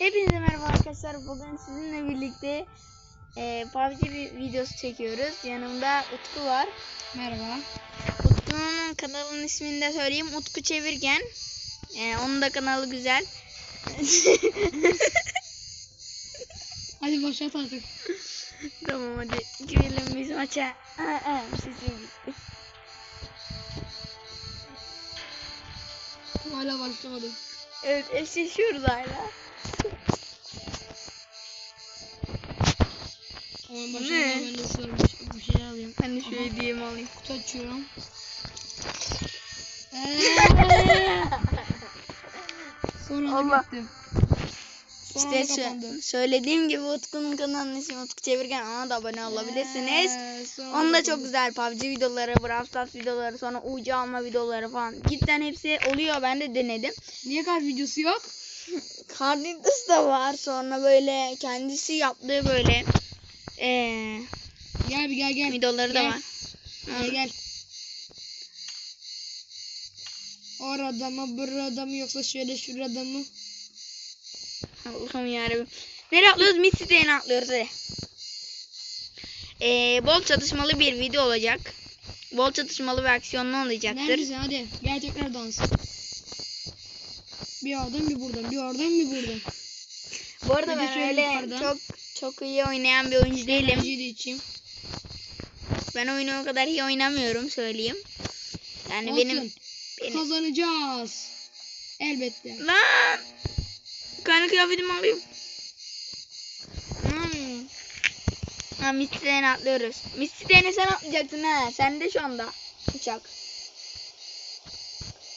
Hepinize merhaba arkadaşlar. Bugün sizinle birlikte e, PUBG vi- videosu çekiyoruz. Yanımda Utku var. Merhaba. Utku'nun kanalının ismini de söyleyeyim. Utku Çevirgen. E, onun da kanalı güzel. Hadi başlat artık. tamam hadi girelim biz maça. Aa, sesim gitti. Hala başlamadı. Evet eşleşiyoruz hala. Ama Ne? başlamadan ben de sonra bir, şey alayım. Ben de şu Aha. hediyemi alayım. Kutu açıyorum. Sonra Allah. gittim. Sonra İşte kapandı. söylediğim gibi Utku'nun kanalının ismi Utku Çevirgen. Ona da abone olabilirsiniz. Ee, Onun da çok güzel PUBG videoları, Brawl Stars videoları, sonra ucu alma videoları falan. Cidden hepsi oluyor. Ben de denedim. Niye kalp videosu yok? Carnitas da var. Sonra böyle kendisi yaptığı böyle eee Gel bir gel gel. videoları da Gel. var. Gel gel. Orada mı burada mı yoksa şöyle şurada mı? Allah'ım yarabbim. Nereye atlıyoruz? Mid City'ye atlıyoruz hadi. Eee bol çatışmalı bir video olacak. Bol çatışmalı ve aksiyonlu olacaktır. Neredesin hadi gel tekrar dans. Bir oradan bir buradan bir oradan bir buradan. Bu arada ben öyle yukarıdan. çok çok iyi oynayan bir oyuncu değilim. İçeyim. Ben oyunu o kadar iyi oynamıyorum söyleyeyim. Yani Olsun. benim benim Kazanacağız. Elbette. lan kendi kıyafetimi alayım. Hmm. Ha Misti'den atlıyoruz. Misti'den sen atlayacaksın ha. Sen de şu anda uçak.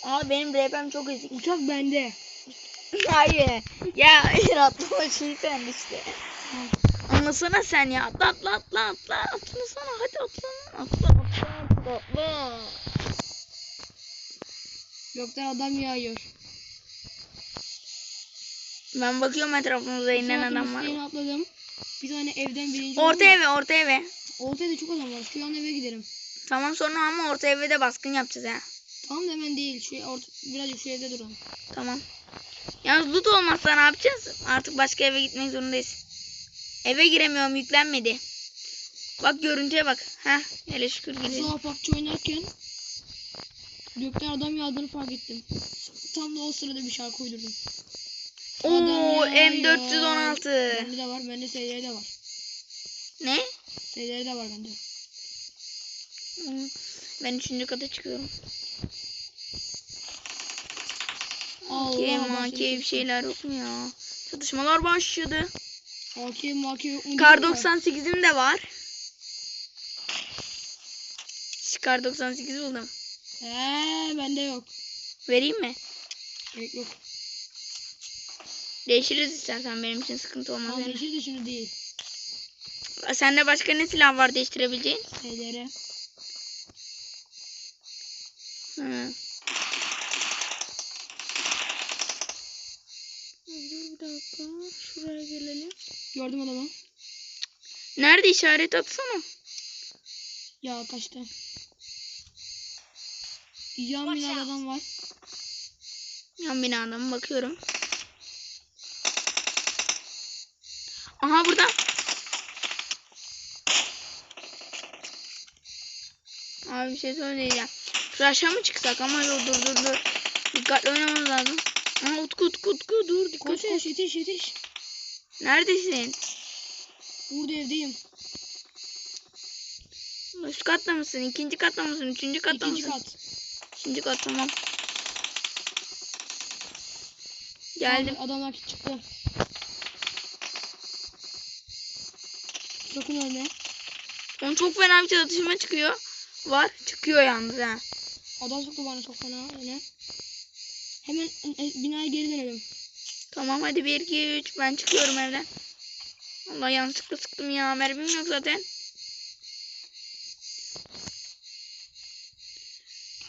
Aa benim RP'm çok ezik. Uçak bende. Hayır. Ya hayır atlama şey sen işte. Anlasana sen ya. Atla atla atla atla. Atlasana hadi atla. Atla atla atla atla. Gökten adam yağıyor. Ben bakıyorum etrafımıza inen adam var. Atladım. Bir tane evden birinci Orta eve orta eve. Ortaya da çok adam var. Şu an eve giderim. Tamam sonra ama orta eve de baskın yapacağız ha. Tamam da hemen değil. Şu orta, birazcık şu evde duralım. Tamam. Yalnız loot olmazsa ne yapacağız? Artık başka eve gitmek zorundayız. Eve giremiyorum yüklenmedi. Bak görüntüye bak. Heh hele şükür gidelim. Sonra PUBG oynarken gökten adam yağdığını fark ettim. Tam da o sırada bir şarkı uydurdum. Oo Adam yağıyor. M416. Bende de var. Bende SD'de de var. Ne? SD'de de var bende. Ben üçüncü kata çıkıyorum. AK, MAK bir şeyler yok mu ya? Çatışmalar başladı. AK yok mu? Kar bilmiyorum. 98'im de var. Kar 98 buldum. Eee bende yok. Vereyim mi? Gerek yok. Değişiriz istersen benim için sıkıntı olmaz. Tamam yeşil de şimdi değil. Sende başka ne silah var değiştirebileceğin? SD'de. Hı. Dur bir dakika. Şuraya gelelim. Gördüm adamı. Nerede işaret atsana. Ya kaçtı. Yan binada adam var. Yan binadan mı bakıyorum. Aha burada. Abi bir şey söyleyeceğim. Rush'a mı çıksak ama yok dur dur dur. Dikkatli oynamamız lazım. Aha Utku Utku Utku dur dikkat Koş et. koş yetiş yetiş. Neredesin? Burada evdeyim. Üst katta mısın? İkinci katta mısın? Üçüncü katta İkinci mısın? kat. İkinci kat tamam. Geldim. Tamam, Adamlar çıktı. Sakın ölme. Onun çok fena bir çatışma çıkıyor. Var. Çıkıyor yalnız ha. Adam soktu bana çok fena yine. Hemen e, binaya geri dönelim. Tamam hadi 1 2 3 ben çıkıyorum evden. Allah yanlışlıkla sıktım ya. Mermim yok zaten.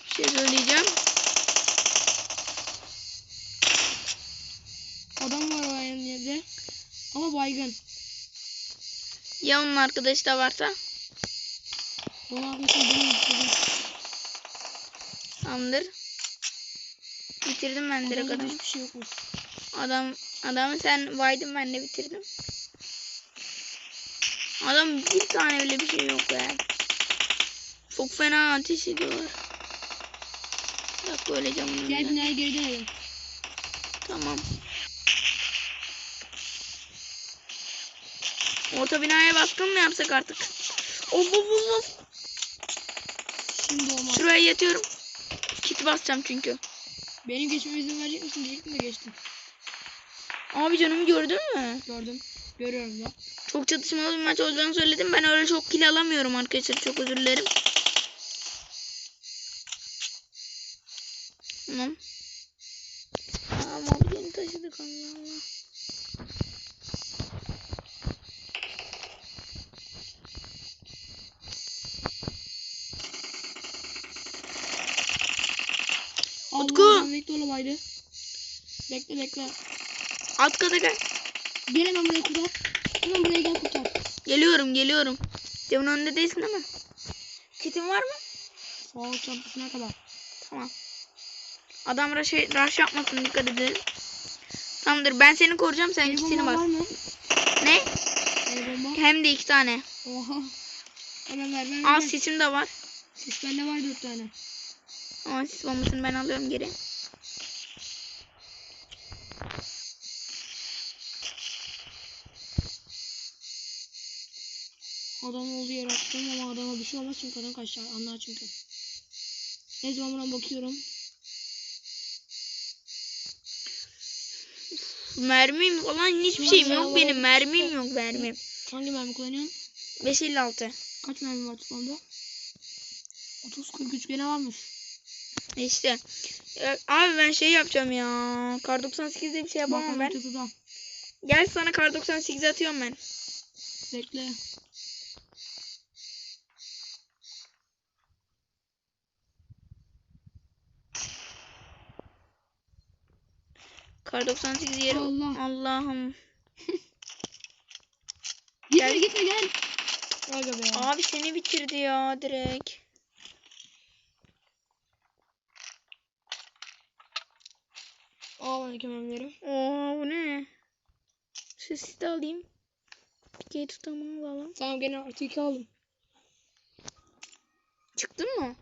Bir şey söyleyeceğim. Adam var aynı yerde. Ama baygın. Ya onun arkadaşı da varsa? Onu arkadaşım benim. Tamamdır. Bitirdim ben direkt adamı. hiçbir şey yokmuş. Adam Adamı sen vaydın ben de bitirdim. Adam bir tane bile bir şey yok be. Çok fena ateş ediyorlar. Bir dakika öleceğim bunun Gel binaya geri dönelim. Tamam. Orta binaya baskın mı yapsak artık? Of of of of. Şimdi olmaz. Şuraya yatıyorum. Kit basacağım çünkü. Benim geçmeme izin verecek misin diyecektim de geçtim. Abi canımı gördün mü? Gördüm. Görüyorum da. Çok çatışmalı bir maç olacağını söyledim. Ben öyle çok kill alamıyorum arkadaşlar. Çok özür dilerim. Tamam. Aa, mobilini taşıdık Allah Allah. Utku! Bekle olabaydı. Bekle bekle. Alt kata gel. Gel hemen buraya kurtar. Hemen buraya gel kurtar. Geliyorum geliyorum. Camın önünde değilsin değil mi? Kitin var mı? Sağ ol çantasına kadar. Tamam. Adam rush, rush yapmasın dikkat edelim. Tamamdır ben seni koruyacağım sen var mı? Ne? Bomba. Hem de iki tane. Oha. Hemen ver ver. Al ver. sesim de var. Sis bende var dört tane. Ama sis bombasını ben alıyorum geri. Adam olduğu yere attım ama adama bir şey olmaz çünkü adam kaçar. Anlar çünkü. Neyse ben buradan bakıyorum. Mermim falan hiçbir şeyim yok benim. Mermim yok mermim. Hangi mermi kullanıyorsun? 556. Kaç mermi var toplamda? 30 43 gene varmış. İşte. Ya, abi ben şey yapacağım ya. Kar 98'de bir şey yapamam Bakalım ben. Gel sana kar 98 atıyorum ben. Bekle. Kar 98 yeri. Allah. Allah'ım. Gel. gitme gel. Aga be. Abi seni bitirdi ya direkt. Al mermileri. Oo bu ne? Sesi de alayım. Pikeyi tutamam alalım. Tamam gene artı iki aldım. Çıktın mı?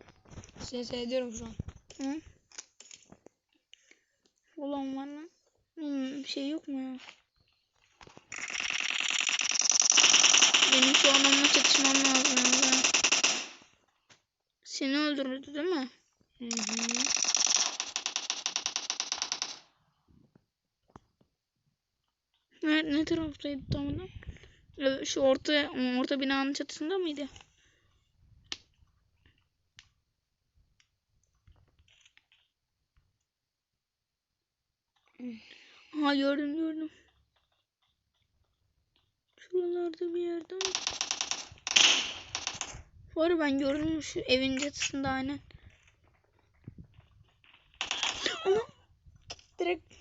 Seni seyrediyorum şu an. Hı. Ulan var lan. Hmm, şey yok mu ya? Benim şu an onunla çatışmam lazım. ya. Seni öldürdü değil mi? Hı hı. Ne, ne taraftaydı tam da? Evet, Şu orta orta binanın çatısında mıydı? Aha gördüm gördüm. Şuralarda bir yerde. ama. Var ben gördüm şu evin çatısında aynen. Ama direkt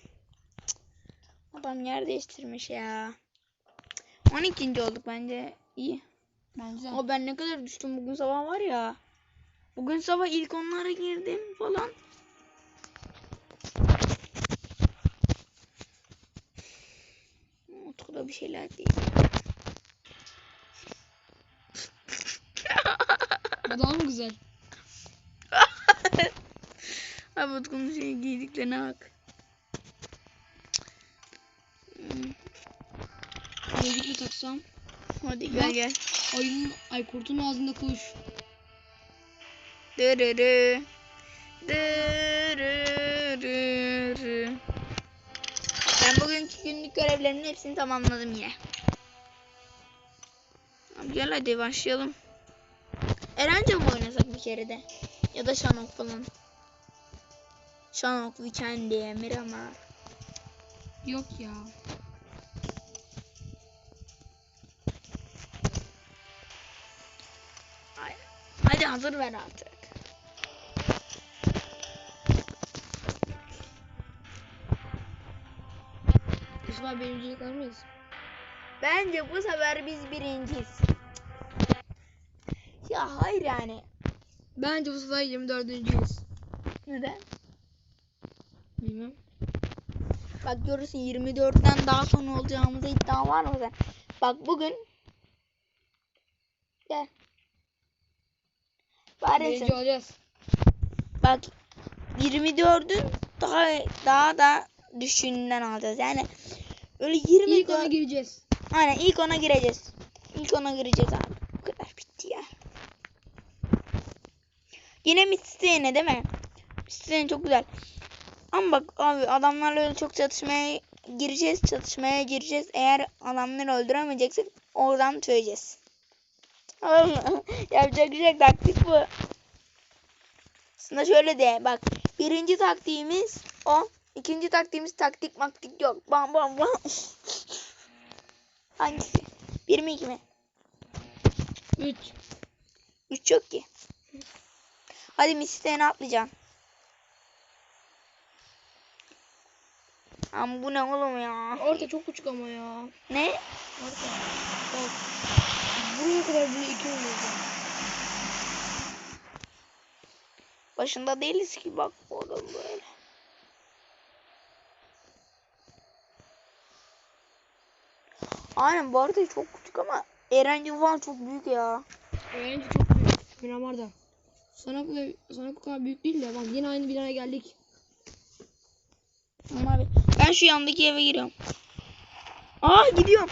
adam yer değiştirmiş ya. 12. olduk bence. iyi. Bence. Ama ben ne kadar düştüm bugün sabah var ya. Bugün sabah ilk onlara girdim falan. Utku'da bir şeyler değil. Bu daha mı güzel? Abi Utku'nun şey giydiklerine bak. Gözlük mü taksam? Hadi gel Bak. gel. Ayının, ay kurtun ağzında kuş. Dırırı. Dırırı. Ben bugünkü günlük görevlerimin hepsini tamamladım yine. Abi gel hadi başlayalım. Erenca mı oynasak bir kere de? Ya da Şanok falan. Şanok, Vikendi, Miramar. Yok ya. Hadi hazır ver artık. Abi birincilik alır mıyız? Bence bu sefer biz birinciyiz. Ya hayır yani. Bence bu sefer 24. yüz. Neden? Bilmem. Bak görürsün 24'ten daha sonra olacağımıza iddia var mı sen? Bak bugün gel. Birinci olacağız. bak 24'ün daha daha da düşünden alacağız. Yani öyle 24 İlk ona gireceğiz. Aynen ilk ona gireceğiz. İlk ona gireceğiz abi. Bu kadar bitti ya. Yine Midstayne değil mi? Midstayne çok güzel. Ama bak abi adamlarla öyle çok çatışmaya gireceğiz. Çatışmaya gireceğiz. Eğer adamları öldüremeyeceksek oradan mı? Yapacak bir şey. Taktik bu. Aslında şöyle de bak. Birinci taktiğimiz o. İkinci taktiğimiz taktik maktik yok. Bam bam bam. Hangisi? Bir mi iki mi? 3. Üç yok ki. Hadi Misty'ne atlayacaksın. Ama bu ne oğlum ya? Orta çok küçük ama ya. Ne? Orta. Bak. Buraya kadar bile iki oynuyoruz. Başında değiliz ki bak oğlum böyle. Aynen bu arada çok küçük ama Erencil falan çok büyük ya. Öğrenci çok büyük. Miramar'da. Sana, sana bu kadar büyük değil de bak yine aynı binaya geldik. Ama abi ben şu yandaki eve giriyorum. Aa gidiyorum.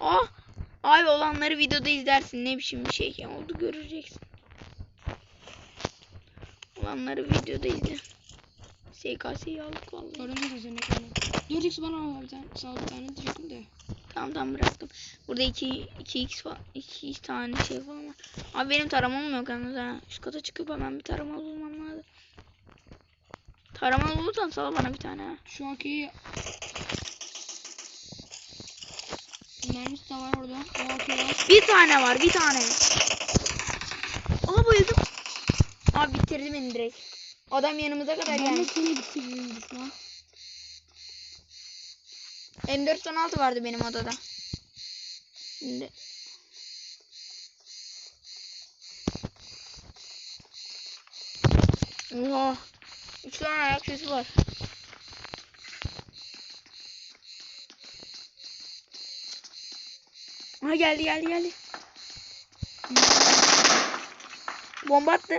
Aa abi olanları videoda izlersin ne biçim bir şey oldu göreceksin. Olanları videoda izle. SKS'yi aldık vallahi. Sen ekranı? 4x bana al bir tane. Sağ bir tane diyecektim de. Tamam tamam bıraktım. Burada 2 2 x var. 2 tane şey falan var. Abi benim taramam yok yalnız ha. Üst kata çıkıp hemen bir tarama bulmam lazım. Tarama bulursam sal bana bir tane ha. Şu anki mermisi de var orada. O. Bir tane var bir tane. Aha bayıldım. Abi bitirdi beni direkt. Adam yanımıza kadar Ben de seni bitirdim düşman. M416 vardı benim odada. Şimdi. Oha. Üç tane ayak sesi var. Aha geldi geldi geldi. Bomba attı.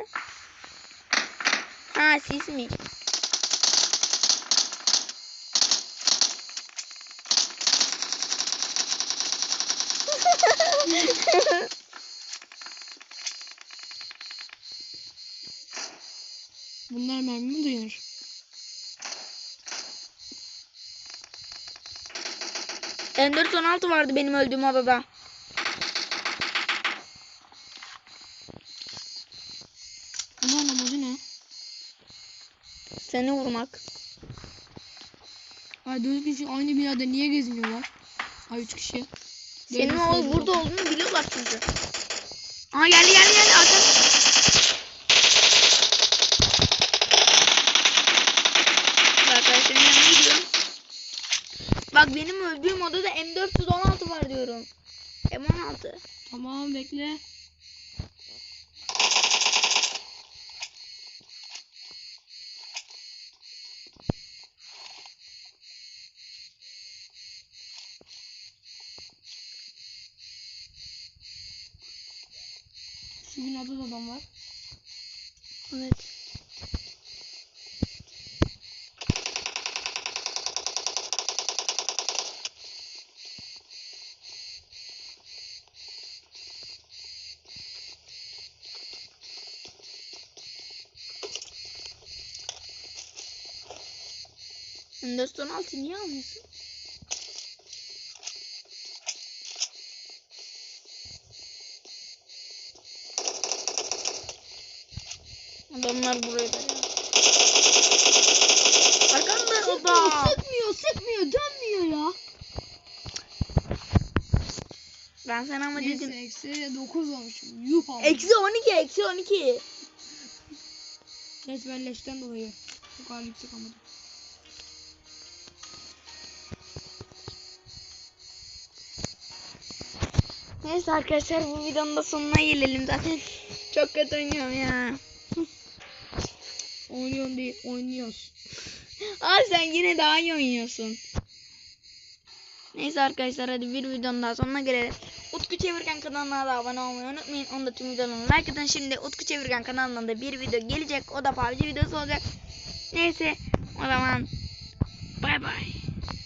Ha sis mi? Bunlar mermi mi dayanır? M416 vardı benim öldüğüm odada. Bunların amacı ne? Seni vurmak. Ay dört kişi aynı binada niye geziniyorlar? Ay üç kişi. Senin o burada olduğunu biliyorlar çünkü. Aha geldi geldi geldi arkadan. Arkadaşlarım yanına gidiyorum. Bak benim öldüğüm odada M416 var diyorum. M16. Tamam bekle. Şu binada da adam var. Evet. M416 niye almıyorsun? Adamlar buraya da ya. Arkanda o da. Sıkmıyor, sıkmıyor, dönmüyor ya. Ben sana ama Neyse dedim. eksi 9 olmuş. Yuh aldım. Eksi 12, eksi 12. Neyse ben leşten dolayı. Bu kadar yüksek almadım. Neyse arkadaşlar bu videonun da sonuna gelelim zaten. Çok kötü oynuyorum ya. Oynuyorum değil, oynuyoruz. Abi sen yine daha iyi oynuyorsun. Neyse arkadaşlar hadi bir videonun daha sonuna gelelim. Utku Çevirgen kanalına da abone olmayı unutmayın. Onu da tüm videolarına like atın. Şimdi Utku Çevirgen kanalına da bir video gelecek. O da PUBG videosu olacak. Neyse o zaman bay bay.